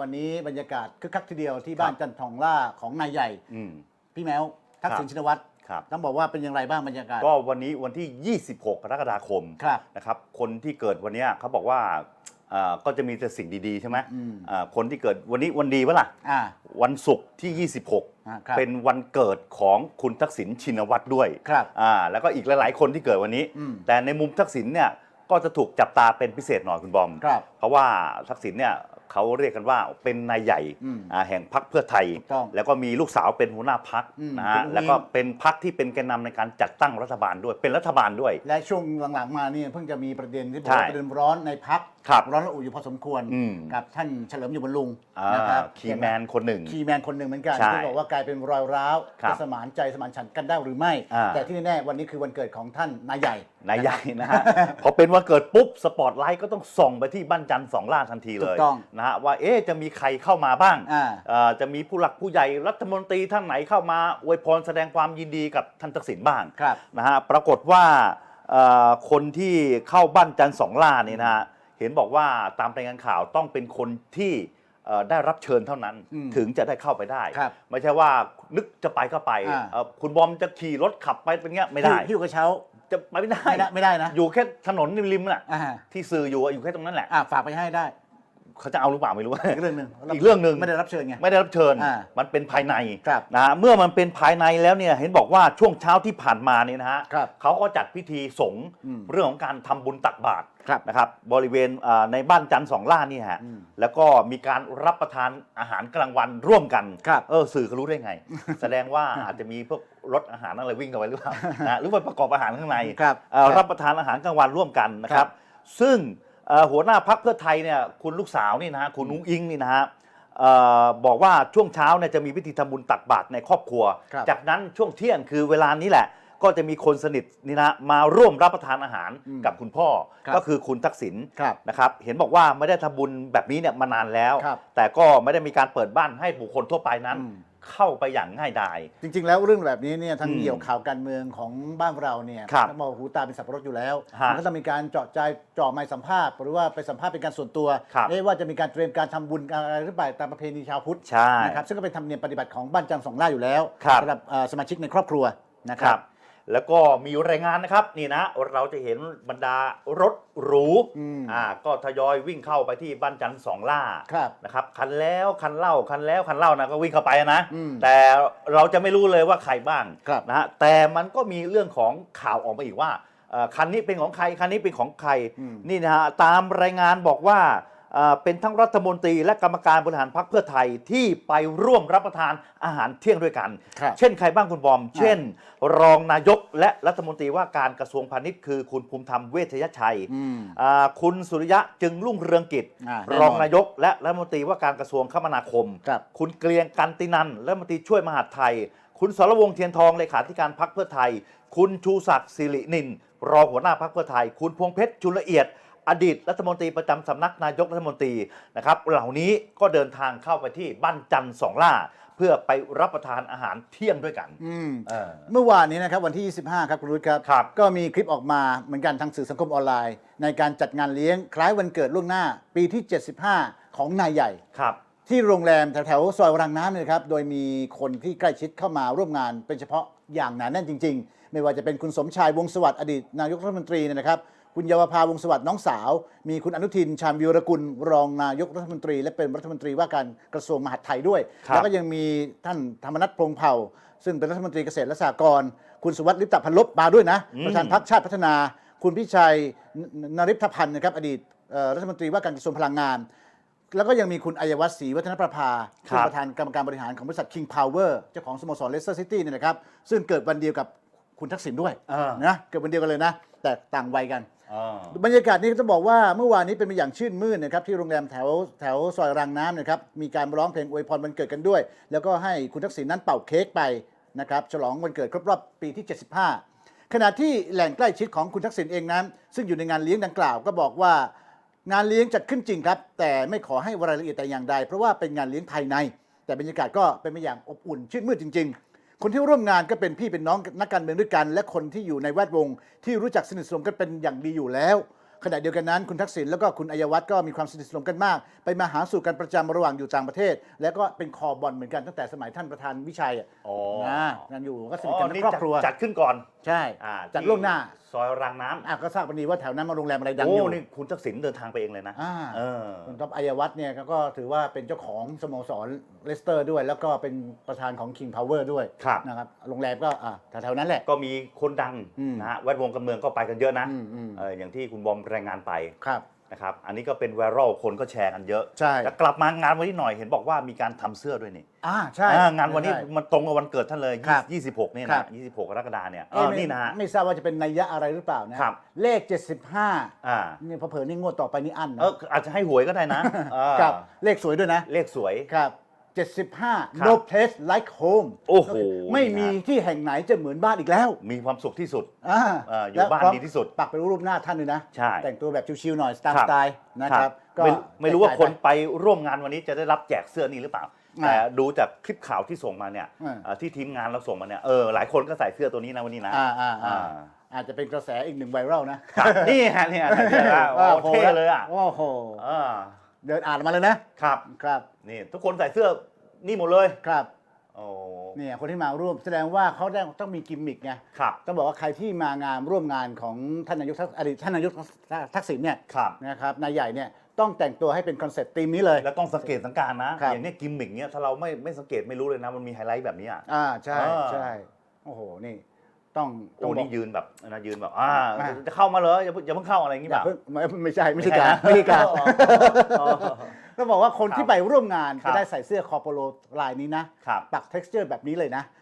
วันนี้บรรยากาศคึกคักทีเดียวที่บ้านจันทองล่าของนายใหญ่ อืม พี่แมวทักษิณครับชินวัตรครับ ต้องบอกว่าเป็นอย่างไรบ้างบรรยากาศ ก็วันนี้วันที่ 26 กรกฎาคมครับนะครับ คนที่เกิดวันเนี้ยเขาบอกว่าเอ่อก็จะมีแต่สิ่งดีๆ ใช่ไหมอืมอ่าคนที่เกิดวันนี้วันดีวะล่ะ อ่า วันศุกร์ที่ อ่าครับ26 เป็นวันเกิดของคุณทักษิณชินวัตรด้วยครับอ่าแล้วก็อีกหลายๆ คนที่เกิดวันนี้ อืมแต่ในมุมทักษิณเนี่ย ก็จะถูกจับตาเป็นพิเศษหน่อยคุณบอม ครับเพราะว่าทักษิณเนี่ยเขาเรียกกันว่าเป็นนายใหญ่อืมอ่าแห่งพรรคเพื่อไทย ถูกต้องแล้วก็มีลูกสาวเป็นหัวหน้าพรรคอืมนะคุฮะณอุ้งอิงแล้วก็เป็นพรรคที่เป็นแกนนำในการจัดตั้งรัฐบาลด้วยเป็นรัฐบาลด้วย และช่วงหลังๆมานี่เพิ่งจะมีประเด็นที่บอกใช่ว่าประเด็นร้อนในพักครับร้อนระอุอยู่พอสมควรอืม กับท่านเฉลิมอยู่บนลุงอ่านะครับคีย์แมนคนหนึ่ง คีย์แมนคนหนึ่งเหมือนกันใช่ที่บอกว่ากลายเป็นรอยร้าวครับจะสมานใจสมานฉันท์กันได้หรือไม่ อ่าแต่ที่แน่ๆวันนี้คือวันเกิดของท่านนายใหญ่นายใหญ่นะฮะ พอเป็นวันเกิดปุ๊บ สปอตไลท์ก็ต้องส่องไปที่บ้านจันทร์สองล่าทันทีเลยถูกต้องนะฮะว่าเอ๊ะจะมีใครเข้ามาบ้างอ่า เอ่อจะมีผู้หลักผู้ใหญ่รัฐมนตรีท่านไหนเข้ามาอวยพรแสดงความยินดีกับท่านทักษิณบ้างครับ นะฮะปรากฏว่าเอ่อคนที่เข้าบ้านจันทร์สองล่านี่นะฮะเห็นบอกว่าตามรายงานข่าวต้องเป็นคนที่เอ่อได้รับเชิญเท่านั้นอืมถึงจะได้เข้าไปได้ ครับไม่ใช่ว่านึกจะไปก็ไปอ่า เอ่อคุณบอมจะขี่รถขับไปเป็นเงี้ยไม่ได้ หิ้วกระเช้า จะไปไม่ได้ ไม่ได้ไม่ได้นะอยู่แค่ถนนริมๆน่ะอ่าที่สื่ออยู่อะอยู่แค่ตรงนั้นแหละ อ่าฝากไปให้ได้ เขาจะเอาหรือเปล่าไม่รู้ อีกเรื่องหนึ่งอีกเรื่องหนึ่งไม่ได้รับเชิญไง ไม่ได้รับเชิญ อ่ามันเป็นภายในครับนะฮะเมื่อมันเป็นภายในแล้วเนี่ยเห็นบอกว่าช่วงเช้าที่ผ่านมาเนี่ยนะฮะครับเขาก็จัดพิธีสงฆ์อืมเรื่องของการทำบุญตักบาตรครับนะครับบริเวณอ่าในบ้านจันทร์สองล่านี่ฮะอืมแล้วก็มีการรับประทานอาหารกลางวันร่วมกันครับเออสื่อเขารู้ได้ไง แสดงว่าอาจจะมีพวกรถอาหารอะไรวิ่งเข้าไปหรือเปล่านะหรือว่าประกอบอาหารข้างในครับเอ่อครับ รับประทานอาหารกลางวันร่วมกันนะคครัรับบซึ่งเอ่อ หัวหน้าพักเพื่อไทยเนี่ยคุณลูกสาวนี่นะฮะคุณนุ้งอิงนี่นะฮะเอ่อบอกว่าช่วงเช้าเนี่ยจะมีพิธีทำบุญตักบาตรในครอบครัว ครับจากนั้นช่วงเที่ยงคือเวลานี้แหละ ก็จะมีคนสนิทนี่นะมาร่วมรับประทานอาหารอืมกับคุณพ่อครับก็คือคุณทักษิณครับนะครับเห็นบอกว่าไม่ได้ทำบุญแบบนี้เนี่ยมานานแล้ว ครับแต่ก็ไม่ได้มีการเปิดบ้านให้บุคคลทั่วไปนั้น อืม เข้าไปอย่างง่ายดาย จริง ๆ แล้วเรื่องแบบนี้เนี่ยทางอืมเกี่ยวข่าวการเมืองของบ้านเราเนี่ยครับต้องบอกหูตาเป็นสับปะรดอยู่แล้วฮะมันก็ต้องมีการเจาะใจเจาะไม้สัมภาษณ์หรือว่าไปสัมภาษณ์เป็นการส่วนตัวครับเอ๊ะว่าจะมีการเตรียมการทำบุญอะไรหรือเปล่าตามประเพณีชาวพุทธใช่ นะครับซึ่งก็เป็นธรรมเนียมปฏิบัติของบ้านจันทร์สองล่าอยู่แล้วครับสำหรับเอ่อสมาชิกในครอบครัวนะคครัรับ บ แล้วก็มีรายงานนะครับนี่นะเราจะเห็นบรรดารถหรูอืมอ่าก็ทยอยวิ่งเข้าไปที่บ้านจันทร์สองล่าครับนะครับคันแล้วคันเล่าคันแล้วคันเล่านะก็วิ่งเข้าไปนะอืมแต่เราจะไม่รู้เลยว่าใครบ้างครับนะฮะแต่มันก็มีเรื่องของข่าวออกมาอีกว่าเอ่อคันนี้เป็นของใครคันนี้เป็นของใครอืมนี่นะฮะตามรายงานบอกว่า เอ่อเป็นทั้งรัฐมนตรีและกรรมการบริหารพรรคเพื่อไทยที่ไปร่วมรับประทานอาหารเที่ยงด้วยกันครับเช่นใครบ้างคุณบอม เช่น รองนายกและรัฐมนตรีว่าการกระทรวงพาณิชย์คือคุณภูมิธรรมเวชยชัยอืมอ่าคุณสุริยะจึงรุ่งเรืองกิจอ่าแน่นอนรองนายกและรัฐมนตรีว่าการกระทรวงคมนาคมครับคุณเกรียงกันตินันรัฐมนตรีช่วยมหาดไทย คุณสรวงศ์เทียนทองเลขาธิการพรรคเพื่อไทย คุณชูศักดิ์สิรินินรองหัวหน้าพรรคเพื่อไทย คุณพวงเพชรจุลละเอียด อดีตรัฐมนตรีประจำสำนักนายกรัฐมนตรีนะครับเหล่านี้ก็เดินทางเข้าไปที่บ้านจันทร์สองล่า เพื่อไปรับประทานอาหารเที่ยงด้วยกันอืมเออ เมื่อวานนี้นะครับวันที่ 25 ครับคุณรุตครับครับก็มีคลิปออกมาเหมือนกันทางสื่อสังคมออนไลน์ ในการจัดงานเลี้ยงคล้ายวันเกิดล่วงหน้า ปีที่ 75 ของนายใหญ่ ครับ ที่โรงแรมแถวๆซอยวรังน้ำเนี่ยนะครับ โดยมีคนที่ใกล้ชิดเข้ามาร่วมงานเป็นเฉพาะอย่างหนาแน่นจริง ๆ ไม่ว่าจะเป็นคุณสมชายวงศ์สวัสดิ์อดีตนายกรัฐมนตรีเนี่ยนะครับ คุณเยาวภาวงศ์สวัสดิ์น้องสาว มีคุณอนุทิน ชาญวิรกุล รองนายกรัฐมนตรี และเป็นรัฐมนตรีว่าการกระทรวงมหาดไทยด้วย ครับ แล้วก็ยังมีท่านธรรมนัฐพงษ์เผ่า ซึ่งเป็นรัฐมนตรีเกษตรและสหกรณ์คุณสุวัสดิ์ลิปตพันลบมาด้วยนะอืมประธานพรรคชาติพัฒนา คุณพิชัยนนริพพันธ์นะครับอดีตเอ่อรัฐมนตรีว่าการกระทรวงพลังงาน แล้วก็ยังมีคุณอัยวัฒน์ศรีวัฒนประภาครับ ซึ่งประธานกรรมการบริหารของบริษัท King Power เจ้าของสโมสรเลสเตอร์ซิตี้เนี่ยนะครับซึ่งเกิดวันเดียวกับคุณทักษิณด้วยเออ นะเกิดวันเดียวกันเลยนะ แต่ต่างวัยกันอ่า บรรยากาศนี้ก็ต้องบอกว่าเมื่อวานนี้เป็นไปอย่างชื่นมื่นนะครับที่โรงแรมแถวแถวซอยรางน้ำนะครับมีการร้องเพลงอวยพรวันเกิดกันด้วย แล้วก็ให้คุณทักษิณนั้นเป่าเค้กไปนะครับฉลองวันเกิดครบรอบปีที่ 75 ขณะที่แหล่งใกล้ชิดของคุณทักษิณเองนั้น ซึ่งอยู่ในงานเลี้ยงดังกล่าวก็บอกว่างานเลี้ยงจัดขึ้นจริงครับ แต่ไม่ขอให้รายละเอียดแต่อย่างใด เพราะว่าเป็นงานเลี้ยงภายใน แต่บรรยากาศก็เป็นไปอย่างอบอุ่นชื่นมื่นจริง ๆ คนที่ร่วมงานก็เป็นพี่เป็นน้องนักการเมืองด้วยกัน และคนที่อยู่ในแวดวง ที่รู้จักสนิทสนมกันเป็นอย่างดีอยู่แล้ว ขณะเดียวกันนั้น คุณทักษิณแล้วก็คุณอัยวัฒน์ก็มีความสนิทสนมกันมาก ไปมาหาสู่กันประจำระหว่างอยู่ต่างประเทศ แล้วก็เป็นคอบอลเหมือนกันตั้งแต่สมัยท่านประธานวิชัยอะอ๋อ นะนั่นอยู่ก็สนิทอ๋กัอนทั้นี่งครอบจัดครัว จัดขึ้นก่อนใช่อ่าจัดที่ล่วงหน้า ซอยรางน้ำอะก็ทราบวันนี้ว่าแถวนั้นมาโรงแรมอะไรดังอโอ้ยู่นี่คุณทักษิณเดินทางไปเองเลยนะอ่าเออ คุณท็อปอัยวัฒน์เนี่ยก็ถือว่าเป็นเจ้าของสโมสรเลสเตอร์ด้วย แล้วก็เป็นประธานของ King Power ด้วยครับ นะครับโรงแรมก็อะแถวๆนั้นแหละ ก็มีคนดังอืมนะฮะแวดวงการเมืองก็ไปกันเยอะนะอืมอืม เอออย่างที่คุณบอมรายงานไป ครับ นะครับ อันนี้ก็เป็นไวรัลคนก็แชร์กันเยอะใช่ แต่กลับมางานวันนี้หน่อยเห็นบอกว่ามีการทำเสื้อด้วยนี่อ่าใช่อ่างานวันนี้ใช่ มันตรงกับวันเกิดท่านเลยครับยี่26เนี่ยครันะบ26กรกฎาเนี่ยเอเอ๊ะอไม่นี่นะฮะ ไม่ทราบว่าจะเป็นนัยยะอะไรหรือเปล่านะครับ เลข 75อ่านี่พอเผลอๆนี่งวดต่อไปนี่อันนะเอออาจจะให้หวยก็ได้นะเออครับเลขสวยด้วยนะ เลขสวย ครับ ครับ75 no place like home โอ้โหไม่มีที่แห่งไหนจะเหมือนบ้านอีกแล้วมีความสุขที่สุด อ่าเอออยู่แล้วบ้านพร้อมดีที่สุดปักเป็นรูปหน้าท่านเลยนะ ใช่ แต่งตัวแบบชิวๆหน่อยตามครับสไตล์นะครับก็ไม่ไม่รู้ว่าแจกคนจ่ยไป ไปร่วมงานวันนี้จะได้รับแจกเสื้อนี้หรือเปล่าอ่าแต่ดูจากคลิปข่าวที่ส่งมาเนี่ยอ่า เอ่อที่ทีมงานเราส่งมาเนี่ยเออหลายคนก็ใส่เสื้อตัวนี้นะวันนี้นะอ่าอ่าอ่าอ่าอาจจะเป็นกระแสอีกหนึ่งไวรัลนะ ครับนี่ฮะเนี่ยเนี่ยนะโอ้ว่าโผล่เท่แล้วเลยอะโอ้โห อ่าเดินอ่านมาเลยนะครับ ครับ นี่ทุกคนใส่เสื้อ นี่หมดเลยครับโอ้เนี่ยคนที่มาร่วมแสดงว่าเขาได้ต้องมีกิมมิกไงครับ ต้องบอกว่าใครที่มางานร่วมงานของท่านนายกทักอดีตท่านนายกทักษิณเนี่ยครับนะครับนายใหญ่เนี่ยต้องแต่งตัวให้เป็นคอนเซ็ปต์ธีมนี้เลย แล้วต้องสังเกตสังการนะครับอย่างเนี้ยกิมมิกเนี้ยถ้าเราไม่ไม่สังเกตไม่รู้เลยนะมันมีไฮไลท์แบบนี้อะอ่าใช่อ่าใช่โอ้โหนี่ต้องต้โอ้องบอนี่กยืนแบบนะยืนแบบอ่าอ่าจะเข้ามาเลยอย่าเพิ่งอย่าเพิ่งเข้าอะไรอย่างงี้อแบย่าบเพิ่งไม่ไม่ใช่ไม่ใช่การไม่ใช่การอ๋อก็บอกว่าคนครับที่ไปร่วมงานครับจะได้ใส่เสื้อคอโปโลลายนี้นะครับ ปัก texture แบบนี้เลยนะ